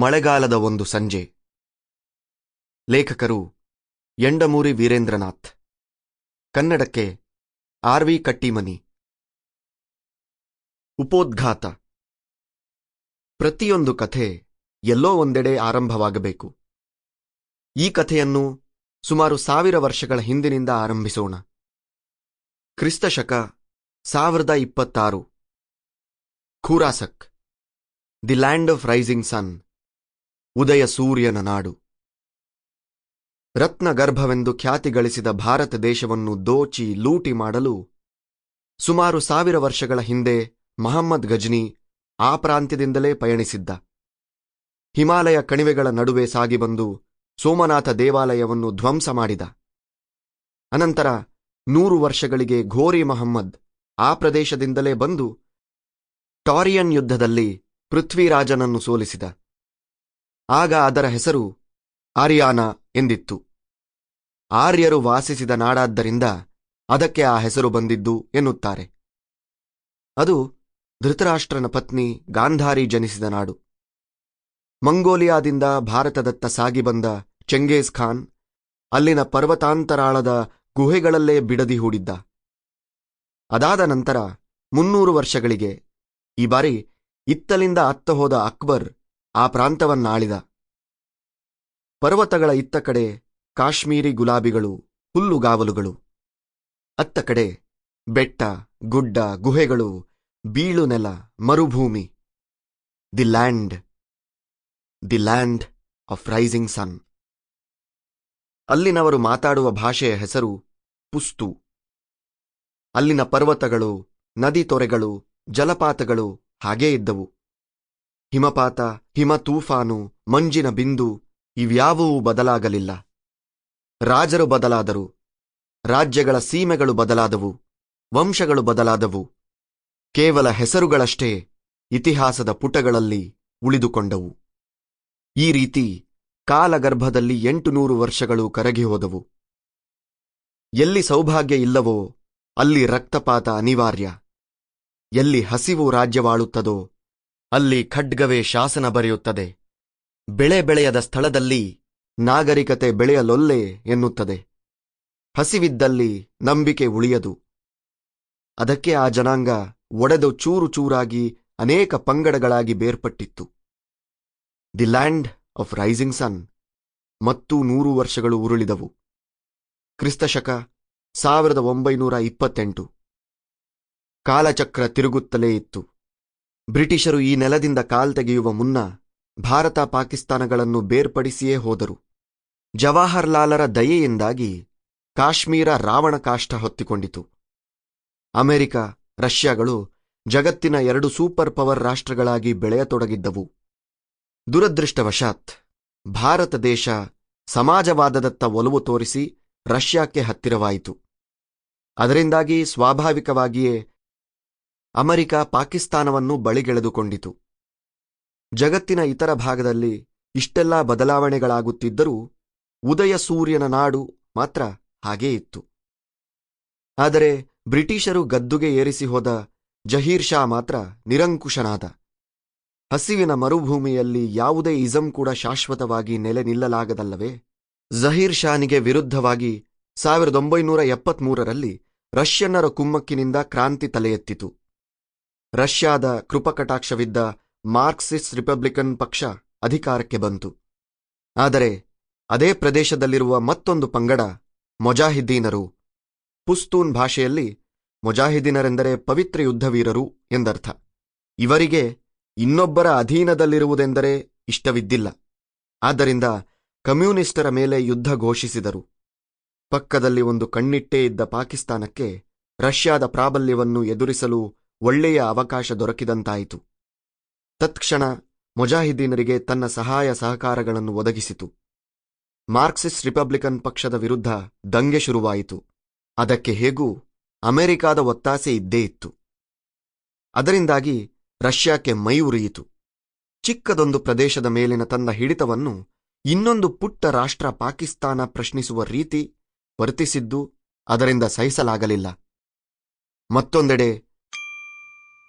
ಮಳೆಗಾಲದ ಒಂದು ಸಂಜೆ. ಲೇಖಕರು ಎಂಡಮೂರಿ ವೀರೇಂದ್ರನಾಥ್. ಕನ್ನಡಕ್ಕೆ ಆರ್ ವಿ ಕಟ್ಟಿಮನಿ. ಉಪೋದ್ಘಾತ. ಪ್ರತಿಯೊಂದು ಕಥೆ ಎಲ್ಲೋ ಒಂದೆಡೆ ಆರಂಭವಾಗಬೇಕು. ಈ ಕಥೆಯನ್ನು ಸುಮಾರು ಸಾವಿರ ವರ್ಷಗಳ ಹಿಂದಿನಿಂದ ಆರಂಭಿಸೋಣ. ಕ್ರಿಸ್ತಶಕ ಸಾವಿರದ ಇಪ್ಪತ್ತಾರು. ಖೂರಾಸಕ್. The land of rising sun. ಉದಯ ಸೂರ್ಯನ ನಾಡು. ರತ್ನಗರ್ಭವೆಂದು ಖ್ಯಾತಿ ಗಳಿಸಿದ ಭಾರತ ದೇಶವನ್ನು ದೋಚಿ ಲೂಟಿ ಮಾಡಲು ಸುಮಾರು ಸಾವಿರ ವರ್ಷಗಳ ಹಿಂದೆ ಮಹಮ್ಮದ್ ಗಜ್ನಿ ಆ ಪ್ರಾಂತ್ಯದಿಂದಲೇ ಪಯಣಿಸಿದ್ದ. ಹಿಮಾಲಯ ಕಣಿವೆಗಳ ನಡುವೆ ಸಾಗಿಬಂದು ಸೋಮನಾಥ ದೇವಾಲಯವನ್ನು ಧ್ವಂಸ ಮಾಡಿದ. ಅನಂತರ ನೂರು ವರ್ಷಗಳಿಗೆ ಘೋರಿ ಮಹಮ್ಮದ್ ಆ ಪ್ರದೇಶದಿಂದಲೇ ಬಂದು ಟಾರಿಯನ್ ಯುದ್ಧದಲ್ಲಿ ಪೃಥ್ವಿರಾಜನನ್ನು ಸೋಲಿಸಿದ. ಆಗ ಅದರ ಹೆಸರು ಆರ್ಯಾನ ಎಂದಿತ್ತು. ಆರ್ಯರು ವಾಸಿಸಿದ ನಾಡಾದ್ದರಿಂದ ಅದಕ್ಕೆ ಆ ಹೆಸರು ಬಂದಿದ್ದು ಎನ್ನುತ್ತಾರೆ. ಅದು ಧೃತರಾಷ್ಟ್ರನ ಪತ್ನಿ ಗಾಂಧಾರಿ ಜನಿಸಿದ ನಾಡು. ಮಂಗೋಲಿಯಾದಿಂದ ಭಾರತದತ್ತ ಸಾಗಿ ಬಂದ ಚೆಂಗೇಜ್ ಖಾನ್ ಅಲ್ಲಿನ ಪರ್ವತಾಂತರಾಳದ ಗುಹೆಗಳಲ್ಲೇ ಬಿಡದಿ ಹೂಡಿದ್ದ. ಅದಾದ ನಂತರ ಮುನ್ನೂರು ವರ್ಷಗಳಿಗೆ ಈ ಬಾರಿ ಇತ್ತಲಿಂದ ಅತ್ತ ಹೋದ ಅಕ್ಬರ್ ಆ ಪ್ರಾಂತವನ್ನಾಳಿದ. ಪರ್ವತಗಳ ಇತ್ತ ಕಡೆ ಕಾಶ್ಮೀರಿ ಗುಲಾಬಿಗಳು ಹುಲ್ಲುಗಾವಲುಗಳು ಅತ್ತ ಕಡೆ ಬೆಟ್ಟ, ಗುಡ್ಡ, ಗುಹೆಗಳು, ಬೀಳು ನೆಲ, ಮರುಭೂಮಿ. The land the land of rising sun ಅಲ್ಲಿನವರು ಮಾತಾಡುವ ಭಾಷೆಯ ಹೆಸರು ಪುಸ್ತು. ಅಲ್ಲಿನ ಪರ್ವತಗಳು, ನದಿ ತೊರೆಗಳು, ಜಲಪಾತಗಳು ಹಾಗೇ ಇದ್ದವು. ಹಿಮಪಾತ, ಹಿಮ ತೂಫಾನು, ಮಂಜಿನ ಬಿಂದು ಇವ್ಯಾವೂ ಬದಲಾಗಲಿಲ್ಲ. ರಾಜರು ಬದಲಾದರು. ರಾಜ್ಯಗಳ ಸೀಮೆಗಳು ಬದಲಾದವು. ವಂಶಗಳು ಬದಲಾದವು. ಕೇವಲ ಹೆಸರುಗಳಷ್ಟೇ ಇತಿಹಾಸದ ಪುಟಗಳಲ್ಲಿ ಉಳಿದುಕೊಂಡವು. ಈ ರೀತಿ ಕಾಲಗರ್ಭದಲ್ಲಿ ಎಂಟು ನೂರು ವರ್ಷಗಳು ಕರಗಿಹೋದವು ಎಲ್ಲಿ ಸೌಭಾಗ್ಯ ಇಲ್ಲವೋ ಅಲ್ಲಿ ರಕ್ತಪಾತ ಅನಿವಾರ್ಯ. ಎಲ್ಲಿ ಹಸಿವು ರಾಜ್ಯವಾಳುತ್ತದೋ ಅಲ್ಲಿ ಖಡ್ಗವೇ ಶಾಸನ ಬರೆಯುತ್ತದೆ. ಬೆಳೆ ಬೆಳೆಯದ ಸ್ಥಳದಲ್ಲಿ ನಾಗರಿಕತೆ ಬೆಳೆಯಲೊಲ್ಲೆ ಎನ್ನುತ್ತದೆ. ಹಸಿವಿದ್ದಲ್ಲಿ ನಂಬಿಕೆ ಉಳಿಯದು. ಅದಕ್ಕೆ ಆ ಜನಾಂಗ ಒಡೆದು ಚೂರು ಚೂರಾಗಿ ಅನೇಕ ಪಂಗಡಗಳಾಗಿ ಬೇರ್ಪಟ್ಟಿತ್ತು. The land of rising sun ಮತ್ತೂ ನೂರು ವರ್ಷಗಳು ಉರುಳಿದವು. ಕ್ರಿಸ್ತಶಕ ಸಾವಿರದ ಒಂಬೈನೂರ ಇಪ್ಪತ್ತೆಂಟು. ಕಾಲಚಕ್ರ ತಿರುಗುತ್ತಲೇ ಇತ್ತು. ಬ್ರಿಟಿಷರು ಈ ನೆಲದಿಂದ ಕಾಲ್ತೆಗೆಯುವ ಮುನ್ನ ಭಾರತ ಪಾಕಿಸ್ತಾನಗಳನ್ನು ಬೇರ್ಪಡಿಸಿಯೇ ಹೋದರು. ಜವಾಹರ್ಲಾಲರ ದಯೆಯಿಂದಾಗಿ ಕಾಶ್ಮೀರ ರಾವಣ ಕಾಷ್ಟ ಹೊತ್ತಿಕೊಂಡಿತು. ಅಮೆರಿಕ, ರಷ್ಯಾಗಳು ಜಗತ್ತಿನ ಎರಡು ಸೂಪರ್ ಪವರ್ ರಾಷ್ಟ್ರಗಳಾಗಿ ಬೆಳೆಯತೊಡಗಿದ್ದವು. ದುರದೃಷ್ಟವಶಾತ್ ಭಾರತ ದೇಶ ಸಮಾಜವಾದದತ್ತ ಒಲವು ತೋರಿಸಿ ರಷ್ಯಾಕ್ಕೆ ಹತ್ತಿರವಾಯಿತು. ಅದರಿಂದಾಗಿ ಸ್ವಾಭಾವಿಕವಾಗಿಯೇ ಅಮೆರಿಕ ಪಾಕಿಸ್ತಾನವನ್ನು ಬಳಿಗೆಳೆದುಕೊಂಡಿತು. ಜಗತ್ತಿನ ಇತರ ಭಾಗದಲ್ಲಿ ಇಷ್ಟೆಲ್ಲಾ ಬದಲಾವಣೆಗಳಾಗುತ್ತಿದ್ದರೂ ಉದಯ ಸೂರ್ಯನ ನಾಡು ಮಾತ್ರ ಹಾಗೇ ಇತ್ತು. ಆದರೆ ಬ್ರಿಟಿಷರು ಗದ್ದುಗೆ ಏರಿಸಿ ಹೋದ ಜಹೀರ್ ಶಾ ಮಾತ್ರ ನಿರಂಕುಶನಾದ. ಹಸಿವಿನ ಮರುಭೂಮಿಯಲ್ಲಿ ಯಾವುದೇ ಇಜಂ ಕೂಡ ಶಾಶ್ವತವಾಗಿ ನೆಲೆ ನಿಲ್ಲಲಾಗದಲ್ಲವೇ? ಜಹೀರ್ ಶಾನಿಗೆ ವಿರುದ್ಧವಾಗಿ ಸಾವಿರದ ಒಂಬೈನೂರ ಎಪ್ಪತ್ಮೂರರಲ್ಲಿ ರಷ್ಯನ್ನರ ಕುಮ್ಮಕ್ಕಿನಿಂದ ಕ್ರಾಂತಿ ತಲೆ ಎತ್ತಿತು ರಷ್ಯಾದ ಕೃಪಕಟಾಕ್ಷವಿದ್ದ ಮಾರ್ಕ್ಸಿಸ್ಟ್ ರಿಪಬ್ಲಿಕನ್ ಪಕ್ಷ ಅಧಿಕಾರಕ್ಕೆ ಬಂತು. ಆದರೆ ಅದೇ ಪ್ರದೇಶದಲ್ಲಿರುವ ಮತ್ತೊಂದು ಪಂಗಡ ಮೊಜಾಹಿದ್ದೀನರು. ಪುಸ್ತೂನ್ ಭಾಷೆಯಲ್ಲಿ ಮೊಜಾಹಿದ್ದೀನರೆಂದರೆ ಪವಿತ್ರ ಯುದ್ಧವೀರರು ಎಂದರ್ಥ. ಇವರಿಗೆ ಇನ್ನೊಬ್ಬರ ಅಧೀನದಲ್ಲಿರುವುದೆಂದರೆ ಇಷ್ಟವಿದ್ದಿಲ್ಲ. ಆದ್ದರಿಂದ ಕಮ್ಯುನಿಸ್ಟರ ಮೇಲೆ ಯುದ್ಧ ಘೋಷಿಸಿದರು. ಪಕ್ಕದಲ್ಲಿ ಒಂದು ಕಣ್ಣಿಟ್ಟೇ ಇದ್ದ ಪಾಕಿಸ್ತಾನಕ್ಕೆ ರಷ್ಯಾದ ಪ್ರಾಬಲ್ಯವನ್ನು ಎದುರಿಸಲು ಒಳ್ಳೆಯ ಅವಕಾಶ ದೊರಕಿದಂತಾಯಿತು. ತತ್ಕ್ಷಣ ಮುಜಾಹಿದ್ದೀನರಿಗೆ ತನ್ನ ಸಹಾಯ ಸಹಕಾರಗಳನ್ನು ಒದಗಿಸಿತು. ಮಾರ್ಕ್ಸಿಸ್ಟ್ ರಿಪಬ್ಲಿಕನ್ ಪಕ್ಷದ ವಿರುದ್ಧ ದಂಗೆ ಶುರುವಾಯಿತು. ಅದಕ್ಕೆ ಹೇಗೂ ಅಮೆರಿಕಾದ ಒತ್ತಾಸೆ ಇದ್ದೇ ಇತ್ತು. ಅದರಿಂದಾಗಿ ರಷ್ಯಾಕ್ಕೆ ಮೈ ಉರಿಯಿತು. ಚಿಕ್ಕದೊಂದು ಪ್ರದೇಶದ ಮೇಲಿನ ತನ್ನ ಹಿಡಿತವನ್ನು ಇನ್ನೊಂದು ಪುಟ್ಟ ರಾಷ್ಟ್ರ ಪಾಕಿಸ್ತಾನ ಪ್ರಶ್ನಿಸುವ ರೀತಿ ವರ್ತಿಸಿದ್ದು ಅದರಿಂದ ಸಹಿಸಲಾಗಲಿಲ್ಲ. ಮತ್ತೊಂದೆಡೆ